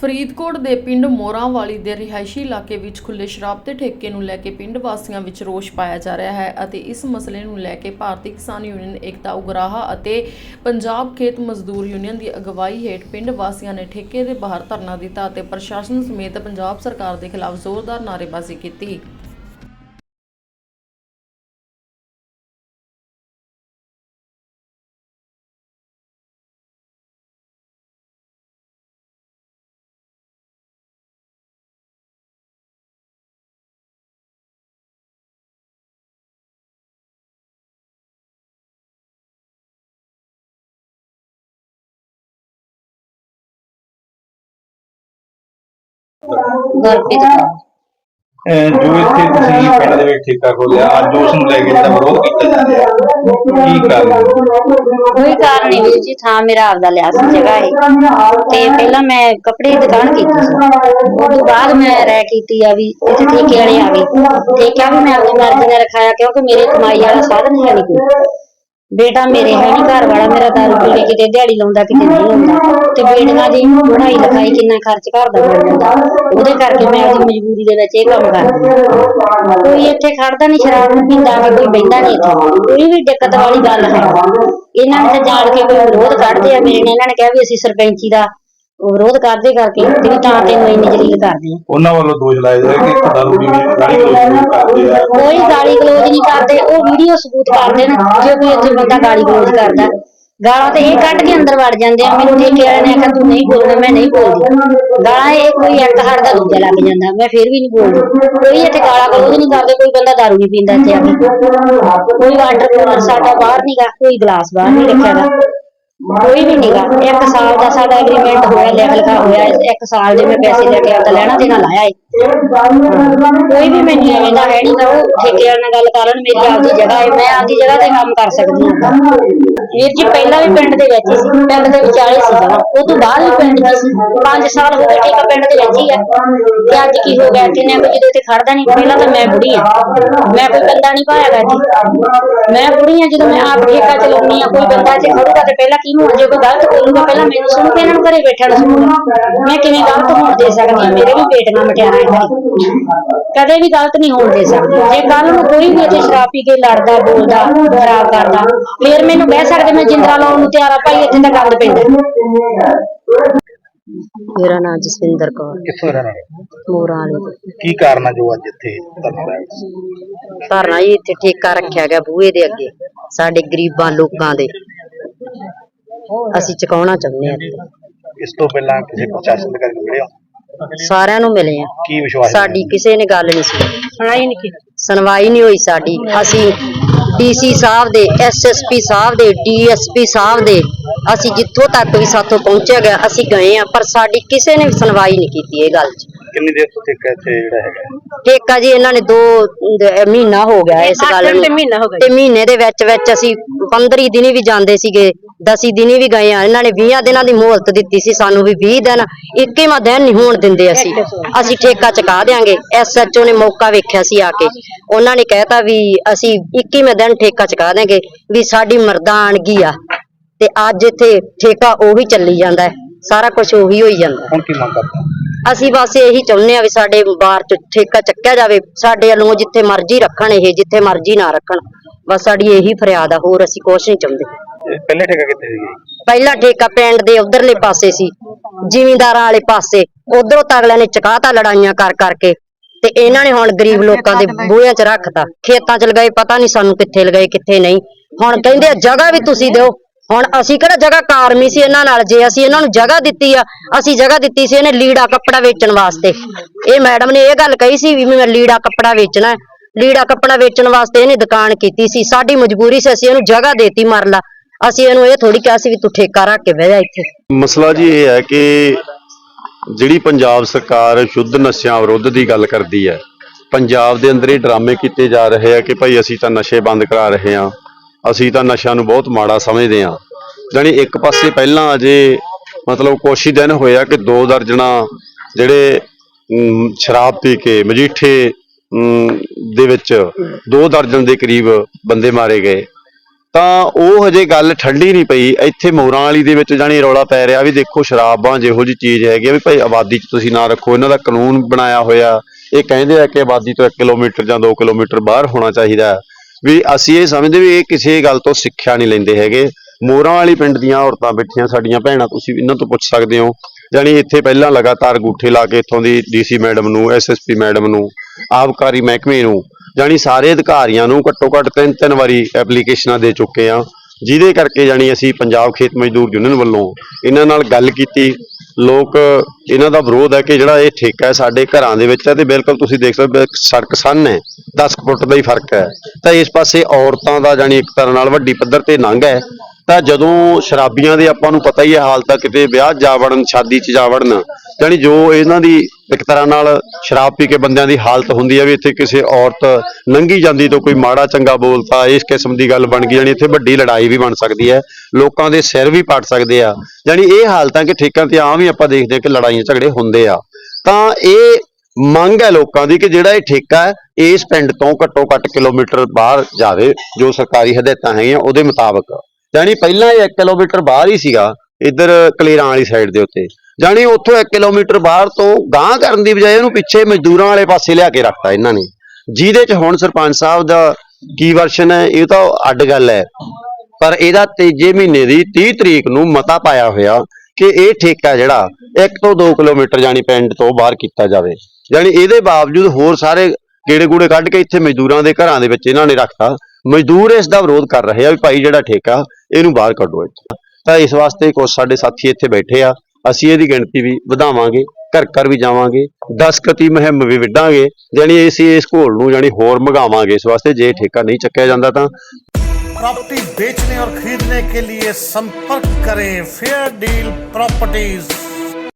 ਫਰੀਦਕੋਟ ਦੇ ਪਿੰਡ ਮੋਰਾਂਵਾਲੀ ਦੇ ਰਿਹਾਇਸ਼ੀ ਇਲਾਕੇ ਵਿੱਚ ਖੁੱਲੇ ਸ਼ਰਾਬ ਦੇ ਠੇਕੇ ਨੂੰ ਲੈ ਕੇ ਪਿੰਡ ਵਾਸੀਆਂ ਵਿੱਚ ਰੋਸ ਪਾਇਆ ਜਾ ਰਿਹਾ ਹੈ ਅਤੇ ਇਸ ਮਸਲੇ ਨੂੰ ਲੈ ਕੇ ਭਾਰਤੀ ਕਿਸਾਨ ਯੂਨੀਅਨ, ਏਕਤਾ ਉਗਰਾਹਾ ਅਤੇ ਪੰਜਾਬ ਖੇਤ ਮਜ਼ਦੂਰ ਯੂਨੀਅਨ ਦੀ ਅਗਵਾਈ ਹੇਠ ਪਿੰਡ ਵਾਸੀਆਂ ਨੇ ਠੇਕੇ ਦੇ ਬਾਹਰ ਧਰਨਾ ਦਿੱਤਾ ਅਤੇ ਪ੍ਰਸ਼ਾਸਨ ਸਮੇਤ ਪੰਜਾਬ ਸਰਕਾਰ ਦੇ ਖਿਲਾਫ ਜ਼ੋਰਦਾਰ ਨਾਅਰੇਬਾਜ਼ੀ ਕੀਤੀ। ਗੁਰਪ੍ਰੀਤ ਕੌਰ ਅਹ ਜੋ ਇੱਥੇ ਤੁਸੀਂ ਪਿੰਡ ਦੇ ਵਿੱਚ ਠੇਕਾ ਖੋਲਿਆ ਅੱਜ ਉਸ ਨੂੰ ਲੈ ਕੇ ਜਿਹੜਾ ਵਿਰੋਧ ਕੀਤਾ ਜਾ ਰਿਹਾ ਕੀ ਕਾਰਨ ਕੋਈ ਕਾਰਨ ਨਹੀਂ ਵੀਰ ਜੀ ਥਾਂ ਮੇਰਾ ਆਪਦਾ ਲਿਆ ਸੀ ਜਗ੍ਹਾ ਹੈ ਤੇ ਪਹਿਲਾਂ ਮੈਂ ਕੱਪੜੇ ਦੀ ਦੁਕਾਨ ਕੀਤੀ ਸੀ। ਉਸ ਤੋਂ ਬਾਅਦ ਮੈਂ ਰਹਿ ਕੀਤੀ ਆ ਵੀ ਇੱਥੇ ਠੇਕੇ ਵਾਲੇ ਆ ਗਏ। ਠੇਕਾ ਵੀ ਮੈਂ ਆਪਣੀ ਮਰਜ਼ੀ ਨਾਲ ਰਖਾਇਆ ਕਿਉਂਕਿ ਮੇਰੇ ਕਮਾਈ ਵਾਲਾ ਸਾਧਨ ਹੈ ਨਹੀਂ ਕੋਈ। ਬੇਟਾ ਮੇਰੇ ਹੈ ਨਹੀਂ ਘਰ ਵਾਲਾ ਮੇਰਾ ਦਾਰੂ ਪੀ ਕੇ ਕਿਤੇ ਦਿਹਾੜੀ ਲਾਉਂਦਾ ਕਿਤੇ ਨਹੀਂ ਲਾਉਂਦਾ। ਤੇ ਬੇਟੀਆਂ ਦੀ ਪੜ੍ਹਾਈ ਲਿਖਾਈ ਕਿੰਨਾ ਖਰਚ ਘਰ ਦਾ ਬਣ ਉਹਦੇ ਕਰਕੇ ਮੈਂ ਆਪਣੀ ਮਜਬੂਰੀ ਦੇ ਵਿੱਚ ਇਹ ਕੰਮ ਕਰਦੀ ਕੋਈ ਇੱਥੇ ਖੜਦਾ ਨਹੀਂ ਸ਼ਰਾਬ ਨੂੰ ਪੀਂਦਾ ਵਾ, ਕੋਈ ਬਹਿੰਦਾ ਨਹੀਂ ਇੱਥੇ। ਕੋਈ ਵੀ ਦਿੱਕਤ ਵਾਲੀ ਗੱਲ ਹੈ। ਇਹਨਾਂ ਨੇ ਤਾਂ ਜਾਣ ਕੇ ਕੋਈ ਵਿਰੋਧ ਕੱਢਦੇ ਆ ਮੇਰੇ ਨੇ ਇਹਨਾਂ ਨੇ ਕਿਹਾ ਵੀ ਅਸੀਂ ਸਰਪੰਚੀ ਦਾ ਵਿਰੋਧ ਕਰਦੇ ਕਰਕੇ ਵੀ ਤਾਂ ਤੈਨੂੰ ਇੰਨੀ ਜਲੀਲ ਕਰਦੇ ਆ। ਉਹਨਾਂ ਵੱਲੋਂ ਦੋਸ਼ ਲਾਏ ਜਾ ਕਿ ਦਾਰੂ ਦੀ ਗਾਲੀ ਗਲੋਚ ਕਰਦੇ ਆ। ਕੋਈ ਗਾਲੀ ਗਲੋਚ ਨਹੀਂ ਕਰਦੇ ਉਹ ਵੀਡੀਓ ਸਬੂਤ ਕਰਦੇ ਨੇ ਜੇ ਕੋਈ ਇੱਥੇ ਬੰਦਾ ਗਾਲੀ ਗਲੋਚ ਕਰਦਾ। ਗਾਲਾਂ ਤੇ ਇਹ ਕੱਢ ਕੇ ਅੰਦਰ ਵੜ ਜਾਂਦੇ ਆ ਮੈਨੂੰ ਠੇਕੇ ਵਾਲੇ ਨੇ ਆਖਿਆ ਤੂੰ ਨਹੀਂ ਬੋਲਣਾ ਮੈਂ ਨਹੀਂ ਬੋਲਦੀ। ਗਾਲਾਂ ਇਹ ਕੋਈ ਇੱਕ ਹੜਦਾ ਦੂਜਾ ਲੱਗ ਜਾਂਦਾ ਮੈਂ ਫਿਰ ਵੀ ਨਹੀਂ ਬੋਲਦੀ। ਕੋਈ ਇੱਥੇ ਗਾਲਾਂ ਗਲੋਚ ਨਹੀਂ ਕਰਦੇ ਕੋਈ ਬੰਦਾ ਦਾਰੂ ਨਹੀਂ ਪੀਂਦਾ ਇੱਥੇ ਆ ਕੇ। ਕੋਈ ਵਾਟਰ ਕੂਲਰ ਸਾਡਾ ਬਾਹਰ ਨਹੀਂਗਾ ਕੋਈ ਗਲਾਸ ਬਾਹਰ ਨਹੀਂ ਰੱਖਿਆ ਗਾ। ਕੋਈ ਵੀ ਨਹੀਂਗਾ ਇੱਕ ਸਾਲ ਦਾ ਸਾਡਾ ਐਗਰੀਮੈਂਟ ਹੋਇਆ ਲਿਖ ਲਿਖਾ ਹੋਇਆ ਇੱਕ ਸਾਲ ਦੇ ਮੈਂ ਪੈਸੇ ਲੈ ਕੇ ਆਪਦਾ ਲੈਣਾ ਦੇਣਾ ਲਾਇਆ ਏ। ਕੋਈ ਵੀ ਮੈਨੂੰ ਐਵੇਂ ਦਾ ਹੈ ਨਹੀਂਗਾ ਉਹ ਠੇਕੇ ਨਾਲ ਗੱਲ ਕਰਨ ਮੇਰੀ ਆਪਦੀ ਜਗ੍ਹਾ ਹੈ ਮੈਂ ਜਗ੍ਹਾ ਤੇ ਕੰਮ ਕਰ ਸਕਦੀ ਹਾਂ। ਵੀਰ ਜੀ, ਪਹਿਲਾਂ ਵੀ ਪਿੰਡ ਦੇ ਵਿੱਚ ਸੀ। ਪਿੰਡ ਦੇ ਵਿਚਾਲੇ ਸੀ ਜਗ੍ਹਾ। ਉਹ ਤੋਂ ਬਾਅਦ ਵੀ ਪਿੰਡ ਦੀ ਸੀ। 5 ਸਾਲ ਹੋ ਗਏ ਠੇਕਾ ਪਿੰਡ ਦੇ ਵਿੱਚ ਹੀ ਆ। ਤੇ ਅੱਜ ਕੀ ਹੋ ਗਿਆ? ਕਿੰਨੇ ਕੁ ਜਦੋਂ ਤੇ ਖੜਦਾ ਨਹੀਂ, ਪਹਿਲਾਂ ਤਾਂ ਮੈਂ ਬੁੜੀ ਆ। ਮੈਂ ਕੋਈ ਬੰਦਾ ਨਹੀਂ ਪਾਇਆਗਾ ਜੀ। ਮੈਂ ਬੁੜੀ ਆ, ਜਦੋਂ ਮੈਂ ਆਪ ਠੇਕਾ ਚਲਾਉਣੀ ਆ, ਕੋਈ ਬੰਦਾ ਜੇ ਖੜੂਗਾ ਤੇ ਪਹਿਲਾਂ ਕਿਹਨੂੰ ਜੇ ਕੋਈ ਗਲਤ ਬੋਲੂਗਾ, ਪਹਿਲਾਂ ਮੈਨੂੰ ਸੁਣ ਕੇ ਇਹਨਾਂ ਨੂੰ ਘਰੇ ਬੈਠਣ ਨੂੰ ਮੈਂ ਕਿਵੇਂ ਗਲਤ ਹੋਣ ਦੇ ਸਕਦੀ ਹਾਂ? ਮੇਰੇ ਵੀ ਬੇਟੀਆਂ ਮਟਿਆਰਾਂ ਹੈ। ਕਦੇ ਵੀ ਗਲਤ ਨਹੀਂ ਹੋਣ ਦੇ ਸਕਦੀ। ਜੇ ਕੱਲ ਨੂੰ ਕੋਈ ਵੀ ਇੱਥੇ ਸ਼ਰਾਬ ਪੀ ਕੇ ਲੜਦਾ, ਬੋਲਦਾ ਖਰਾਬ ਕਰਦਾ। ਫਿਰ ਮੈਨੂੰ ਕਹਿ ਸਕਦੇ ਮੈਂ ਜਿੰਦਰਾ ਲਾਉਣ ਨੂੰ ਤਿਆਰ ਆ ਭਾਈ ਇੱਥੇ ਤਾਂ ਗੰਦ ਪੈਂਦਾ। ਮੇਰਾ ਨਾਮ ਜਸਵਿੰਦਰ ਕੌਰ। ਕਿੱਥੋਂ ਰਹਿਣਾ ਹੈ? ਮੋਰਾਂ ਵਾਲੀ। ਕੀ ਕਾਰਨ ਹੈ ਜੋ ਅੱਜ ਇੱਥੇ ਧਰਨਾ ਲਾਇਆ? ਧਰਨਾ ਜੀ ਇੱਥੇ ਠੇਕਾ ਰੱਖਿਆ ਗਿਆ ਬੂਹੇ ਦੇ ਅੱਗੇ ਸਾਡੇ ਗਰੀਬਾਂ ਲੋਕਾਂ ਦੇ। ਅਸੀਂ ਚੁਕਾਉਣਾ ਚਾਹੁੰਦੇ ਹਾਂ। ਇਸ ਤੋਂ ਪਹਿਲਾਂ ਕਿਸੇ ਪ੍ਰਸ਼ਾਸਨ ਦੇ ਕਰਕੇ ਮਿਲਿਆ ਸਾਰਿਆਂ ਨੂੰ ਮਿਲੇ ਆ ਕੀ ਵਿਸ਼ਵਾਸ ਸਾਡੀ ਕਿਸੇ ਨੇ ਗੱਲ ਨਹੀਂ ਸੁਣੀ। ਸੁਣਾਈ ਨਹੀਂ ਕੀਤੀ। ਸੁਣਵਾਈ ਨਹੀਂ ਹੋਈ ਸਾਡੀ। ਅਸੀਂ ਡੀਸੀ ਸਾਹਿਬ ਦੇ ਐਸਐਸਪੀ ਸਾਹਿਬ ਦੇ ਡੀਐਸਪੀ ਸਾਹਿਬ ਦੇ ਅਸੀਂ ਜਿੱਥੋਂ ਤੱਕ ਵੀ ਸਾਥੋਂ ਪਹੁੰਚਿਆ ਗਿਆ ਅਸੀਂ ਗਏ ਆ ਪਰ ਸਾਡੀ ਕਿਸੇ ਨੇ ਵੀ ਸੁਣਵਾਈ ਨਹੀਂ ਕੀਤੀ ਇਹ ਗੱਲ 'ਚ। ਕਿੰਨੀ ਦੇਰ ਤੋਂ ਠੇਕਾ ਇੱਥੇ ਜਿਹੜਾ ਹੈਗਾ? ਠੇਕਾ ਜੀ ਇਹਨਾਂ ਨੇ ਦੋ ਦ- ਮਹੀਨਾ ਹੋ ਗਿਆ ਇਸ ਗੱਲ ਨੂੰ। ਤੇ ਮਹੀਨੇ ਦੇ ਵਿੱਚ ਵਿੱਚ ਅਸੀਂ 15 ਦਿਨੀ ਵੀ ਜਾਂਦੇ ਸੀਗੇ। 10 ਦਿਨੀ ਵੀ ਗਏ ਆ ਇਹਨਾਂ ਨੇ 20 ਦਿਨਾਂ ਦੀ ਮੋਹਲਤ ਦਿੱਤੀ ਸੀ ਸਾਨੂੰ ਵੀ 20 ਦਿਨ 21ਵਾਂ ਦਿਨ ਨਹੀਂ ਹੋਣ ਦਿੰਦੇ ਅਸੀਂ। ਅਸੀਂ ਠੇਕਾ ਚੁਕਾ ਦੇਾਂਗੇ ਐਸਐਚਓ ਨੇ ਮੌਕਾ ਵੇਖਿਆ ਸੀ ਆ ਕੇ। ਉਹਨਾਂ ਨੇ ਕਹਿਤਾ ਵੀ ਅਸੀਂ 21ਵੇਂ ਦਿਨ ਠੇਕਾ ਚੁਕਾ ਦੇਾਂਗੇ ਵੀ ਸਾਡੀ ਮਰਦਾਨਗੀ ਆ ਤੇ ਅੱਜ ਇੱਥੇ ਠੇਕਾ ਉਹੀ ਚੱਲੀ ਜਾਂਦਾ ਹੈ ਸਾਰਾ ਕੁਝ ਉਹੀ ਹੋਈ ਜਾਂਦਾ। ਹੁਣ ਕੀ ਮੰਗ ਕਰਦੇ ਹੋ? ਅਸੀਂ ਬਸ ਇਹੀ ਚਾਹੁੰਦੇ ਆ ਵੀ ਸਾਡੇ ਬਾਰ ਚ ਠੇਕਾ ਚੱਕਿਆ ਜਾਵੇ ਸਾਡੇ ਵੱਲੋਂ ਜਿੱਥੇ ਮਰਜ਼ੀ ਰੱਖਣ ਇਹ ਜਿੱਥੇ ਮਰਜ਼ੀ ਨਾ ਰੱਖਣ। ਬਸ ਸਾਡੀ ਇਹੀ ਫਰਿਆਦ ਆ ਹੋਰ ਅਸੀਂ ਕੁਛ ਨਹੀਂ ਚਾਹੁੰਦੇ। ਪਹਿਲੇ ਠੇਕਾ ਕਿੱਥੇ ਸੀ ਪਹਿਲਾ ਠੇਕਾ ਪਿੰਡ ਦੇ ਉਧਰਲੇ ਪਾਸੇ ਸੀ, ਜ਼ਿਮੀਂਦਾਰਾਂ ਵਾਲੇ ਪਾਸੇ। ਉਧਰੋਂ ਤਗਲਿਆਂ ਨੇ ਚਕਾਤਾ ਲੜਾਈਆਂ ਕਰ ਕਰਕੇ ਤੇ ਇਹਨਾਂ ਨੇ ਹੁਣ ਗਰੀਬ ਲੋਕਾਂ ਦੇ ਬੂਹਿਆਂ 'ਚ ਰੱਖਤਾ। ਖੇਤਾਂ 'ਚ ਲਗਾਏ, ਪਤਾ ਨਹੀਂ ਸਾਨੂੰ ਕਿੱਥੇ ਲਗਾਏ, ਕਿੱਥੇ ਨਹੀਂ। ਹੁਣ ਕਹਿੰਦੇ ਆ, ਜਗ੍ਹਾ ਵੀ ਤੁਸੀਂ ਦਿਓ। ਹੁਣ ਅਸੀਂ ਕਿਹੜਾ ਜਗ੍ਹਾ ਕਾਰਮੀ ਸੀ ਇਹਨਾਂ ਨਾਲ? ਜੇ ਅਸੀਂ ਇਹਨਾਂ ਨੂੰ ਜਗ੍ਹਾ ਦਿੱਤੀ ਆ, ਅਸੀਂ ਜਗ੍ਹਾ ਦਿੱਤੀ ਸੀ ਇਹਨੇ ਲੀੜਾ ਕੱਪੜਾ ਵੇਚਣ ਵਾਸਤੇ। ਇਹ ਮੈਡਮ ਨੇ ਇਹ ਗੱਲ ਕਹੀ ਸੀ ਵੀ ਮੈਂ ਲੀੜਾ ਕੱਪੜਾ ਵੇਚਣਾ। ਲੀੜਾ ਕੱਪੜਾ ਵੇਚਣ ਵਾਸਤੇ ਇਹਨੇ ਦੁਕਾਨ ਕੀਤੀ ਸੀ। ਸਾਡੀ ਮਜਬੂਰੀ ਸੀ, ਅਸੀਂ ਇਹਨੂੰ ਜਗ੍ਹਾ ਦੇਤੀ ਮਰਲਾ। ਅਸੀਂ ਇਹਨੂੰ ਇਹ ਥੋੜੀ ਕਿਹਾ ਸੀ ਵੀ ਤੂੰ ਠੇਕਾ ਰੱਖ ਕੇ ਬਹਿ ਜਾ ਇੱਥੇ। ਮਸਲਾ ਜੀ ਇਹ ਹੈ ਕਿ ਜਿਹੜੀ ਪੰਜਾਬ ਸਰਕਾਰ ਸ਼ੁੱਧ ਨਸ਼ਿਆਂ ਵਿਰੁੱਧ ਦੀ ਗੱਲ ਕਰਦੀ ਹੈ ਪੰਜਾਬ ਦੇ ਅੰਦਰ ਇਹ ਡਰਾਮੇ ਕੀਤੇ ਜਾ ਰਹੇ ਆ ਕਿ ਭਾਈ ਅਸੀਂ ਤਾਂ ਨਸ਼ੇ ਬੰਦ ਕਰਾ ਰਹੇ ਹਾਂ ਅਸੀਂ ਤਾਂ ਨਸ਼ਿਆਂ ਨੂੰ ਬਹੁਤ ਮਾੜਾ ਸਮਝਦੇ ਹਾਂ। ਜਾਣੀ ਇੱਕ ਪਾਸੇ ਪਹਿਲਾਂ ਅਜੇ ਮਤਲਬ ਕੁਛ ਹੀ ਦਿਨ ਹੋਇਆ ਕਿ ਦੋ ਦਰਜਣਾ ਜਿਹੜੇ ਸ਼ਰਾਬ ਪੀ ਕੇ ਮਜੀਠੇ ਅਮ, ਦੇ ਵਿੱਚ ਦੋ ਦਰਜਨ ਦੇ ਕਰੀਬ ਬੰਦੇ ਮਾਰੇ ਗਏ। ਤਾਂ ਉਹ ਹਜੇ ਗੱਲ ਠੰਡੀ ਨਹੀਂ ਪਈ। ਇੱਥੇ ਮੋਰਾਂ ਵਾਲੀ ਦੇ ਵਿੱਚ ਜਾਣੀ ਰੌਲਾ ਪੈ ਰਿਹਾ ਵੀ ਦੇਖੋ ਸ਼ਰਾਬਾਂ ਜਿਹੋ ਜੀ ਚੀਜ਼ ਹੈਗੀ ਆ ਵੀ ਭਾਈ ਆਬਾਦੀ 'ਚ ਤੁਸੀਂ ਨਾ ਰੱਖੋ। ਇਹਨਾਂ ਦਾ ਕਾਨੂੰਨ ਬਣਾਇਆ ਹੋਇਆ। ਇਹ ਕਹਿੰਦੇ ਆ ਕਿ ਆਬਾਦੀ ਤੋਂ 1 ਕਿਲੋਮੀਟਰ ਜਾਂ 2 ਕਿਲੋਮੀਟਰ ਬਾਹਰ ਹੋਣਾ ਚਾਹੀਦਾ ਵੀ ਅਸੀਂ ਇਹ ਸਮਝਦੇ ਵੀ ਇਹ ਕਿਸੇ ਗੱਲ ਤੋਂ ਸਿੱਖਿਆ ਨਹੀਂ ਲੈਂਦੇ ਹੈਗੇ। ਮੋਰਾਂ ਵਾਲੀ ਪਿੰਡ ਦੀਆਂ ਔਰਤਾਂ ਬੈਠੀਆਂ, ਸਾਡੀਆਂ ਭੈਣਾਂ, ਤੁਸੀਂ ਇਹਨਾਂ ਤੋਂ ਪੁੱਛ ਸਕਦੇ ਹੋ। ਜਾਣੀ ਇੱਥੇ ਪਹਿਲਾਂ ਲਗਾਤਾਰ ਗੂਠੇ ਲਾ ਕੇ ਇੱਥੋਂ ਦੀ ਡੀਸੀ ਮੈਡਮ ਨੂੰ ਐਸਐਸਪੀ ਮੈਡਮ ਨੂੰ, ਆਬਕਾਰੀ ਮਹਿਕਮੇ ਨੂੰ ਜਾਣੀ ਸਾਰੇ ਅਧਿਕਾਰੀਆਂ ਨੂੰ ਘੱਟੋ ਘੱਟ ਤਿੰਨ ਤਿੰਨ ਵਾਰੀ ਐਪਲੀਕੇਸ਼ਨਾਂ ਦੇ ਚੁੱਕੇ ਆ ਜਿਹਦੇ ਕਰਕੇ ਜਾਣੀ ਅਸੀਂ ਪੰਜਾਬ ਖੇਤ ਮਜ਼ਦੂਰ ਯੂਨੀਅਨ ਵੱਲੋਂ ਇਹਨਾਂ ਨਾਲ ਗੱਲ ਕੀਤੀ। ਲੋਕ ਇਹਨਾਂ ਦਾ ਵਿਰੋਧ ਹੈ ਕਿ ਜਿਹੜਾ ਇਹ ਠੇਕਾ ਹੈ ਸਾਡੇ ਘਰਾਂ ਦੇ ਵਿੱਚ ਹੈ ਤੇ ਬਿਲਕੁਲ ਤੁਸੀਂ ਦੇਖ ਸਕਦੇ ਹੋ ਸੜਕ ਸੰਨ ਹੈ 10 ਕੁ ਫੁੱਟ ਦਾ ਹੀ ਫ਼ਰਕ ਹੈ। ਤਾਂ ਇਸ ਪਾਸੇ ਔਰਤਾਂ ਦਾ ਜਾਣੀ ਇੱਕ ਤਰ੍ਹਾਂ ਨਾਲ ਵੱਡੀ ਪੱਧਰ ਤੇ ਨੰਗ ਹੈ। ਤਾਂ ਜਦੋਂ ਸ਼ਰਾਬੀਆਂ ਦੇ ਆਪਾਂ ਨੂੰ ਪਤਾ ਹੀ ਹੈ ਹਾਲਤ ਤਾਂ ਕਿਤੇ ਵਿਆਹ 'ਚ ਜਾ ਵੜਨ, ਸ਼ਾਦੀ 'ਚ ਜਾ ਵੜਨ ਜਾਣੀ ਜੋ ਇਹਨਾਂ ਦੀ ਇੱਕ ਤਰ੍ਹਾਂ ਨਾਲ ਸ਼ਰਾਬ ਪੀ ਕੇ ਬੰਦਿਆਂ ਦੀ ਹਾਲਤ ਹੁੰਦੀ ਹੈ ਵੀ ਇੱਥੇ ਕਿਸੇ ਔਰਤ ਲੰਘੀ ਜਾਂਦੀ ਤੋਂ ਕੋਈ ਮਾੜਾ ਚੰਗਾ ਬੋਲਤਾ ਇਸ ਕਿਸਮ ਦੀ ਗੱਲ ਬਣ ਗਈ ਜਾਣੀ ਇੱਥੇ ਵੱਡੀ ਲੜਾਈ ਵੀ ਬਣ ਸਕਦੀ ਹੈ, ਲੋਕਾਂ ਦੇ ਸਿਰ ਵੀ ਪੜ ਸਕਦੇ ਆ। ਜਾਣੀ ਇਹ ਹਾਲਤਾਂ ਕਿ ਠੇਕਾਂ ਤੇ ਆਮ ਹੀ ਆਪਾਂ ਦੇਖਦੇ ਹਾਂ ਕਿ ਲੜਾਈਆਂ ਝਗੜੇ ਹੁੰਦੇ ਆ। ਤਾਂ ਇਹ ਮੰਗ ਹੈ ਲੋਕਾਂ ਦੀ ਕਿ ਜਿਹੜਾ ਇਹ ਠੇਕਾ ਹੈ, ਇਸ ਪਿੰਡ ਤੋਂ ਘੱਟੋ ਘੱਟ ਕਿਲੋਮੀਟਰ ਬਾਹਰ ਜਾਵੇ, ਜੋ ਸਰਕਾਰੀ ਹਦਾਇਤਾਂ ਹੈਗੀਆਂ ਉਹਦੇ ਮੁਤਾਬਕ। ਜਾਣੀ ਪਹਿਲਾਂ ਇਹ 1 ਕਿਲੋਮੀਟਰ ਬਾਹਰ ਹੀ ਸੀਗਾ, ਇੱਧਰ ਕਲੇਰਾਂ ਵਾਲੀ ਸਾਈਡ ਦੇ ਉੱਤੇ। ਜਾਣੀ ਉੱਥੋਂ 1 ਕਿਲੋਮੀਟਰ ਬਾਹਰ ਤੋਂ ਗਾਂਹ ਕਰਨ ਦੀ ਬਜਾਏ ਉਹਨੂੰ ਪਿੱਛੇ ਮਜ਼ਦੂਰਾਂ ਵਾਲੇ ਪਾਸੇ ਲਿਆ ਕੇ ਰੱਖਤਾ ਇਹਨਾਂ ਨੇ। ਜਿਹਦੇ 'ਚ ਹੁਣ ਸਰਪੰਚ ਸਾਹਿਬ ਦਾ ਕੀ ਵਰਸ਼ਨ ਹੈ, ਇਹ ਤਾਂ ਅੱਡ ਗੱਲ ਹੈ। ਪਰ ਇਹਦਾ ਤੀਜੇ ਮਹੀਨੇ ਦੀ 30 ਤਰੀਕ ਨੂੰ ਮਤਾ ਪਾਇਆ ਹੋਇਆ ਕਿ ਇਹ ਠੇਕਾ ਜਿਹੜਾ 1 ਤੋਂ 2 ਕਿਲੋਮੀਟਰ ਜਾਣੀ ਪਿੰਡ ਤੋਂ ਬਾਹਰ ਕੀਤਾ ਜਾਵੇ। ਜਾਣੀ ਇਹਦੇ ਬਾਵਜੂਦ ਹੋਰ ਸਾਰੇ ਕੀੜੇ ਗੂੜੇ ਕੱਢ ਕੇ ਇੱਥੇ ਮਜ਼ਦੂਰਾਂ ਦੇ ਘਰਾਂ ਦੇ ਵਿੱਚ ਇਹਨਾਂ ਨੇ ਰੱਖਤਾ। ਮਜ਼ਦੂਰ ਇਸ ਦਾ ਵਿਰੋਧ ਕਰ ਰਹੇ ਆ ਵੀ ਭਾਈ ਜਿਹੜਾ ਠੇਕਾ ਇਹਨੂੰ ਬਾਹਰ ਕੱਢੋ ਇੱਥੋਂ ਤਾਂ ਇਸ ਵਾਸਤੇ ਕੁਝ ਸਾਡੇ ਸਾਥੀ ਇੱਥੇ ਬੈਠੇ ਆ ਅਸੀਂ ਇਹਦੀ ਗਿਣਤੀ ਵੀ ਵਧਾਵਾਂਗੇ ਘਰ ਘਰ ਵੀ ਜਾਵਾਂਗੇ ਦਸਕਤੀ ਮੁਹਿੰਮ ਵੀ ਵਿੱਢਾਂਗੇ ਜਾਣੀ ਅਸੀਂ ਇਸ ਘੋਲ ਨੂੰ ਜਾਣੀ ਹੋਰ ਮਗਾਵਾਂਗੇ ਇਸ ਵਾਸਤੇ ਜੇ ਠੇਕਾ नहीं ਚੱਕਿਆ ਜਾਂਦਾ ਤਾਂ प्रॉपर्टी बेचने और खरीदने के लिए संपर्क करें फेयर डील प्रॉपर्टीज